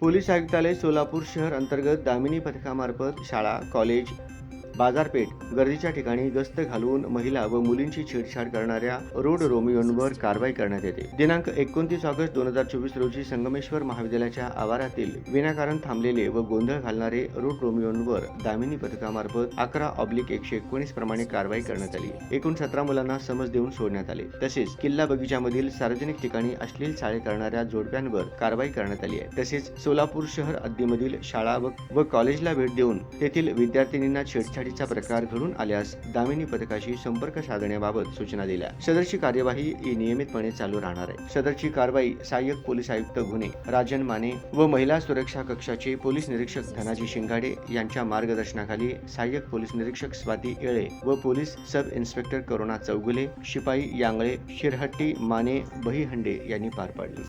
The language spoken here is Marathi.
पोलीस आयुक्तालय सोलापूर शहर अंतर्गत दामिनी पथकामार्फत शाळा कॉलेज बाजारपेठ गर्दीच्या ठिकाणी गस्त घालून महिला व मुलींची छेडछाड करणाऱ्या रोड रोमियोंवर कारवाई करण्यात येते. दिनांक एकोणतीस ऑगस्ट दोन हजार चोवीस रोजी संगमेश्वर महाविद्यालयाच्या आवारातील विनाकारण थांबलेले व गोंधळ घालणारे रोड रोमियोंवर दामिनी पथकामार्फत अकरा ऑब्लिक एकशे एकोणीस प्रमाणे कारवाई करण्यात आली. एकूण सतरा मुलांना समज देऊन सोडण्यात आले. तसेच किल्ला बगीच्यामधील सार्वजनिक ठिकाणी अश्लील चाळे करणाऱ्या जोडप्यांवर कारवाई करण्यात आली आहे. तसेच सोलापूर शहर हद्दीमधील शाळा व व कॉलेजला भेट देऊन तेथील विद्यार्थिनींना छेडछाडीचा प्रकार घडून आल्यास दामिनी पथकाशी संपर्क साधण्याबाबत सूचना दिल्या. सदरची कार्यवाही ही नियमितपणे चालू राहणार आहे. सदरची कारवाई सहाय्यक पोलीस आयुक्त गुन्हे राजन माने व महिला सुरक्षा कक्षाचे पोलीस निरीक्षक धनाजी शिंगाडे यांच्या मार्गदर्शनाखाली सहाय्यक पोलीस निरीक्षक स्वाती येळे व police sub inspector Karuna Chaugule शिपाई यांगळे शिरहट्टी माने बहिहंडे यांनी पार पाडली.